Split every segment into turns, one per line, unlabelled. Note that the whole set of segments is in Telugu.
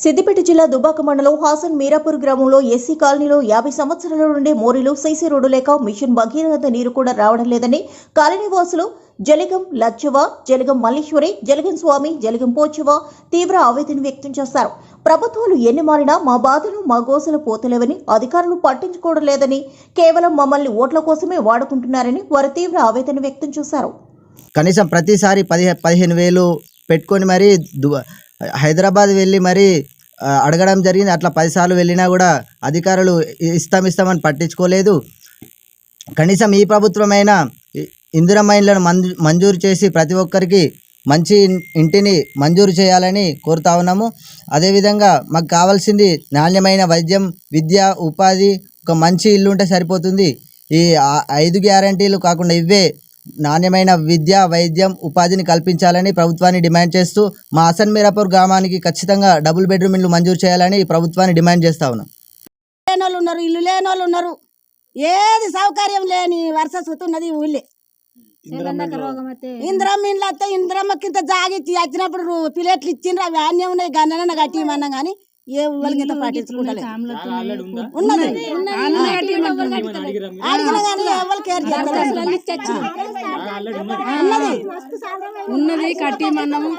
సిద్దిపేట జిల్లా దుబాక మండలం హాసన్ మీరాపూర్ గ్రామంలో ఎస్సీ కాలనీలో యాభై సంవత్సరాల నుండి మోరీలు సైసీ రోడ్డు లేక మిషన్ భగీరథ నీరు కూడా రావడం లేదని కాలనీ వాసులు జలగం లచ్చవ జలగం మల్లీశ్వరి జలగం స్వామి జలగం పోచవ తీవ్ర ఆవేదన వ్యక్తం చేశారు. ప్రభుత్వాలు ఎన్ని మారినా మా బాధలు మా గోసలు పోతలేవని అధికారులు పట్టించుకోవడం లేదని కేవలం మమ్మల్ని ఓట్ల కోసమే వాడుకుంటున్నారని వారు తీవ్ర ఆవేదన వ్యక్తం చేశారు.
కనీసం ప్రతిసారి పదిహే పదిహేను వేలు పెట్టుకొని మరీ హైదరాబాద్ వెళ్ళి మరీ అడగడం జరిగింది. అట్లా పదిసార్లు వెళ్ళినా కూడా అధికారులు ఇస్తాం ఇస్తామని పట్టించుకోలేదు. కనీసం ఈ ప్రభుత్వమైనా ఇందిరా మైన్లను మంజూ మంజూరు చేసి ప్రతి ఒక్కరికి మంచి ఇంటిని మంజూరు చేయాలని కోరుతా ఉన్నాము. అదేవిధంగా మాకు కావాల్సింది నాణ్యమైన వైద్యం విద్య ఉపాధి ఒక మంచి ఇల్లు ఉంటే సరిపోతుంది. ఈ ఐదు గ్యారంటీలు కాకుండా ఇవే నాణ్యమైన విద్య వైద్యం ఉపాధిని కల్పించాలని ప్రభుత్వాన్ని డిమాండ్ చేస్తూ మా హసన్ మీరాపూర్ గ్రామానికి ఖచ్చితంగా డబుల్ బెడ్రూమ్ ఇల్లు మంజూరు చేయాలని ప్రభుత్వాన్ని డిమాండ్ చేస్తా ఉన్నాం.
లేని వాళ్ళు ఉన్నారు ఇల్లు లేని వాళ్ళు ఉన్నారు ఏది సౌకర్యం లేని వరుస సుతున్నది ఊళ్ళే. ఇంద్రమ్మ ఇండ్లు వస్తే ఇంద్రమ్మకి ఇంత జాగిచ్చి వచ్చినప్పుడు రు- ప్లేట్లు ఇచ్చిండ్రు అవి అన్నీ ఉన్నాయి గన్నన కట్టి కానీ ఏ ఉన్నది అడిగిన కానీ ఎవరు కేర్ చేస్తలేదు ఉన్నది
ఉన్నది కట్టి మనము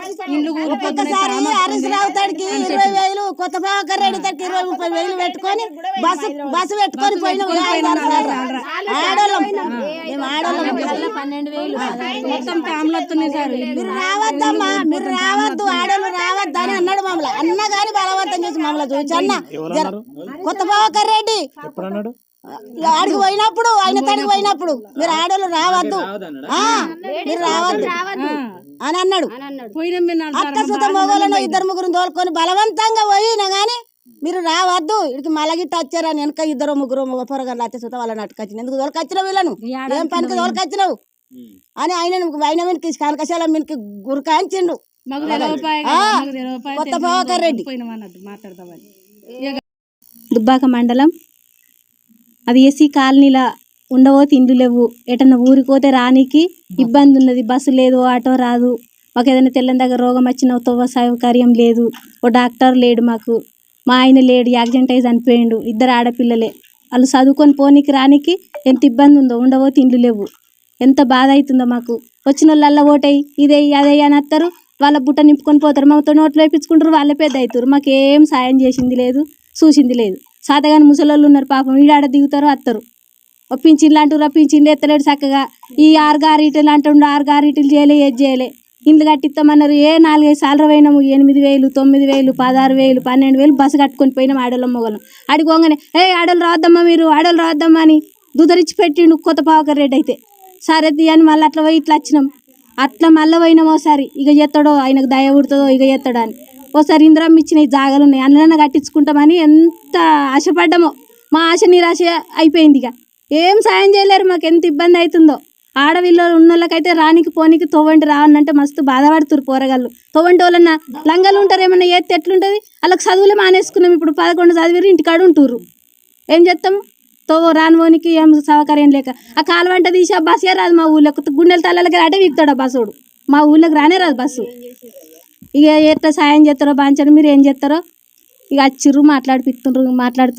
ఒక్కొక్కసారి తడికి ఇరవై వేలు కొత్త ప్రభాకర్ రెడ్డి తడికి ఇరవై ముప్పై వేలు పెట్టుకొని బస్సు బస్సు పెట్టుకొని పోయిన ఆడోళ్ళం మేము ఆడోళ్ళం
పన్నెండు వేలు మొత్తం ఫ్యామిలీ వస్తున్నాయి సార్
మీరు రావద్దమ్మా మీరు రావద్దు ఆడోళ్ళు రావద్దు అని అన్నాడు మమ్మల్ని అన్న గాని బలవంతం చేసి మమ్మల్ని కొత్త ప్రభాకర్ రెడ్డి. ఆడికి పోయినప్పుడు ఆయన తడికి పోయినప్పుడు. మీరు ఆడోళ్ళు రావద్దు. ఆ, మీరు రావద్దు. అని అన్నాడు. అత్త సుత మొగలను ఇద్దరు ముగ్గురు తోలుకొని బలవంతంగా పోయినా గానీ మీరు రావద్దు. ఇక్కడికి మలగిట్ట వచ్చారని వెనక ఇద్దరు ముగ్గురు మగ పొరగారు అత్త సుత వాళ్ళని అట్టుకొచ్చిన ఎందుకు తోలుకొచ్చినావు వీళ్ళను? ఏం పనికి తోలుకొచ్చినావు? అని ఆయన ఆయన మీదకి కనకశాల మీదకి గురకాయించిండు
మాకు
కొత్త ప్రభాకర్ రెడ్డి.
దుబ్బాక మండలం. అది ఎస్సీ కాలనీలా ఉండబోతే ఇండ్లు లేవు ఎటన్నా ఊరికి పోతే రానికి ఇబ్బంది ఉన్నది. బస్సు లేదు ఆటో రాదు. మాకు ఏదైనా తెల్లని దగ్గర రోగం వచ్చిన తవ్వ సౌకర్యం లేదు. ఓ డాక్టర్ లేడు మాకు. మా ఆయన లేడు యాక్సిడెంట్ అయి చనిపోయిండు. ఇద్దరు ఆడపిల్లలే. వాళ్ళు చదువుకొని పోనీకి రానికి ఎంత ఇబ్బంది ఉందో ఉండబోతే ఇండ్లు లేవు ఎంత బాధ అవుతుందో మాకు. వచ్చిన వాళ్ళల్లా ఓటై ఇదే అదే అని వస్తారు వాళ్ళ బుట్ట నింపుకొని పోతారు. మాతో నోట్లో వేయించుకుంటారు వాళ్ళే పెద్ద అవుతారు. మాకేం సాయం చేసింది లేదు చూసింది లేదు. సాతగాని ముసలోళ్ళు ఉన్నారు పాపం. ఈడాడ దిగుతారు వస్తారు ఓ పింఛన్లు అంటారు పింఛన్లు ఎత్తలేడు చక్కగా. ఈ ఆరు గారీటలు అంటుండు ఆరు గారీటలు చేయలే ఏది చేయలే. ఇండ్లు కట్టిస్తామన్నారు. ఏ నాలుగైదు సార్లు పోయినాము? ఎనిమిది వేలు తొమ్మిది వేలు పదహారు వేలు పన్నెండు వేలు బస్సు కట్టుకొని పోయినాం ఆడోళ్ళం మొగలం. అడిగోగానే ఏ ఆడోళ్ళు రావద్దమ్మా మీరు ఆడోళ్ళు రావద్దమ్మా అని దుదరించి పెట్టిండు కొత్త పావకర్ రేట్ అయితే. సరే అని మళ్ళీ అట్లా పోయి ఇట్లా వచ్చినాం. అట్లా మళ్ళీ పోయినాం ఒకసారి ఇక చేస్తాడో ఆయనకు దయ ఉడుతుందో ఇక చేస్తాడో అని ఓసారి ఇంద్రం ఇచ్చిన జాగాలు ఉన్నాయి. అందులోనే కట్టించుకుంటామని ఎంత ఆశపడ్డామో. మా ఆశ నిరాశ అయిపోయింది ఇక ఏం సాయం చేయలేరు మాకు ఎంత ఇబ్బంది అవుతుందో ఆడవిల్లో ఉన్న వాళ్ళకైతే రానికి పోనీకి తోవంటి రావనంటే మస్తు బాధపడుతురు పోరగాళ్ళు. తోవంటి వాళ్ళన్న లంగలు ఉంటారు ఏమన్నా ఏత్తే ఎట్లుంటుంది? వాళ్ళకి చదువులే మానేసుకున్నాం ఇప్పుడు పదకొండు చదివిరు ఇంటికాడు ఉంటుర్రు. ఏం చేస్తాము తో రాని ఏం సౌకర్యం లేక. ఆ కాలువంట తీసి ఆ బస్సే రాదు మా ఊళ్ళో గుండెల తల్లలకి అటే వీక్తాడు ఆ బస్సుడు. మా ఊళ్ళోకి రానే రాదు బస్సు. ఇక ఎట్లా సాయం చేస్తారో బాంచని మీరు ఏం చేస్తారో? ఇక వచ్చిర్రు మాట్లాడిపిస్తుండ్రు మాట్లాడుతున్నారు.